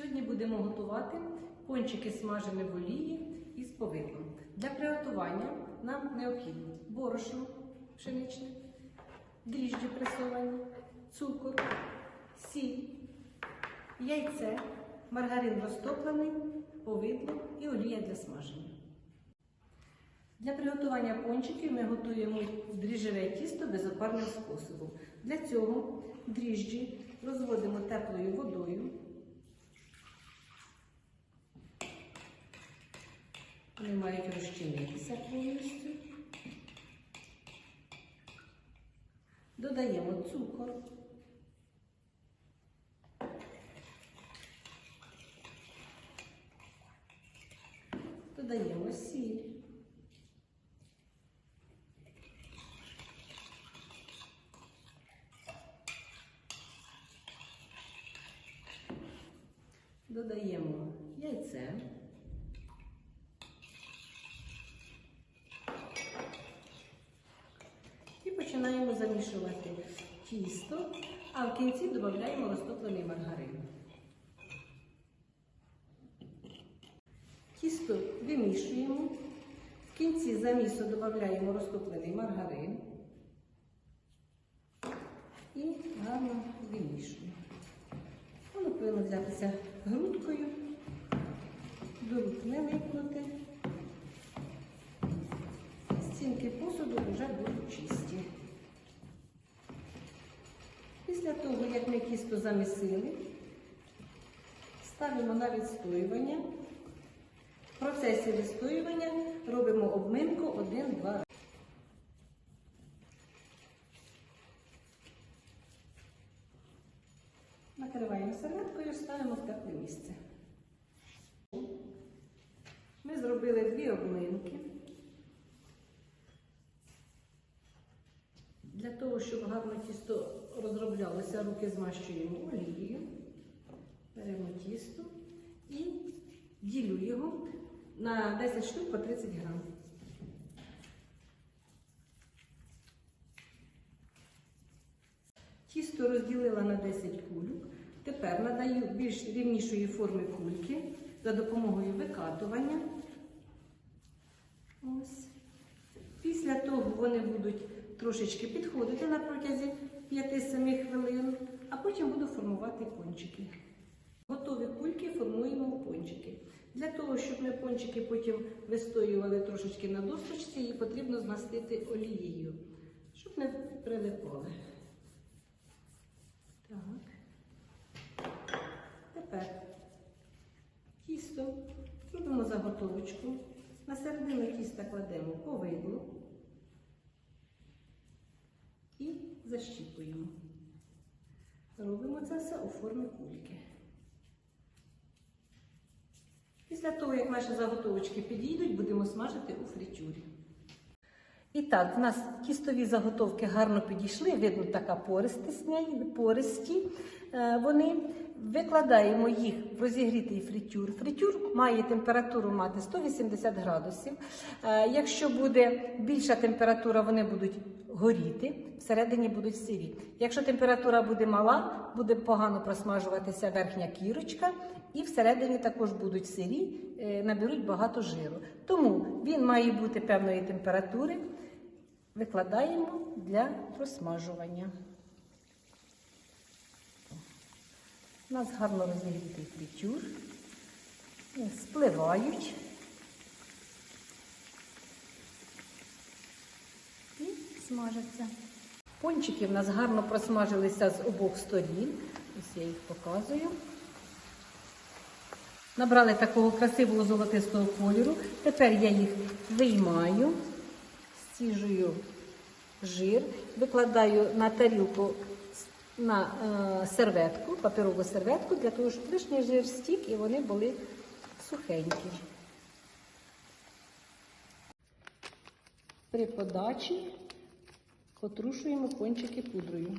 Сьогодні будемо готувати пончики смажені в олії із повидлом. Для приготування нам необхідно борошно пшеничне, дріжджі пресовані, цукор, сіль, яйце, маргарин розтоплений, повидло і олія для смаження. Для приготування пончиків ми готуємо дріжджеве тісто безопарним способом. Для цього дріжджі розводимо теплою водою. Вони мають розчинитися повністю. Додаємо цукор. Додаємо сіль. Додаємо яйце. І починаємо замішувати тісто, а в кінці додаємо розтоплений маргарин. Тісто вимішуємо. В кінці замісу додаємо розтоплений маргарин і гарно вимішуємо. Воно повинно взятися грудкою, Після того, як ми тісто замісили, ставимо на відстоювання. В процесі відстоювання робимо обминку 1-2 рази. Накриваємо серветкою, ставимо в тепле місце. Ми зробили дві обминки. Для того, щоб гарно тісто розроблялося, руки змащуємо олією. Беремо тісто і ділю його на 10 штук по 30 грам. Тісто розділила на 10 кульок. Тепер надаю більш рівнішої форми кульки за допомогою викатування. Ось. Після того вони будуть трошечки підходити на протязі 5-7 хвилин, а потім буду формувати пончики. Готові кульки формуємо у пончики. Для того, щоб ми пончики потім вистоювали трошечки на досточці, її потрібно змастити олією, щоб не прилипали. Так. Тепер тісто робимо заготовочку. На середину тіста кладемо повидло і защіпуємо. Робимо це все у формі кульки. Після того, як наші заготовочки підійдуть, будемо смажити у фритюрі. І так, в нас тістові заготовки гарно підійшли, видно, така пористість, пористі е, вони. Викладаємо їх в розігрітий фритюр. Фритюр має температуру мати 180 градусів. Е, Якщо буде більша температура, вони будуть горіти, всередині будуть сирі. Якщо температура буде мала, буде погано просмажуватися верхня кірочка, і всередині також будуть сирі, е, наберуть багато жиру. Тому він має бути певної температури. Викладаємо для просмажування. У нас гарно розігрітий фритюр. Спливають. І смажаться. Пончики в нас гарно просмажилися з обох сторін. Ось я їх показую. Набрали такого красивого золотистого кольору. Тепер я їх виймаю, стіжую жир, викладаю на тарілку на е, серветку, паперову серветку, для того, щоб лишній жир стік і вони були сухенькі. При подачі потрушуємо кончики пудрою.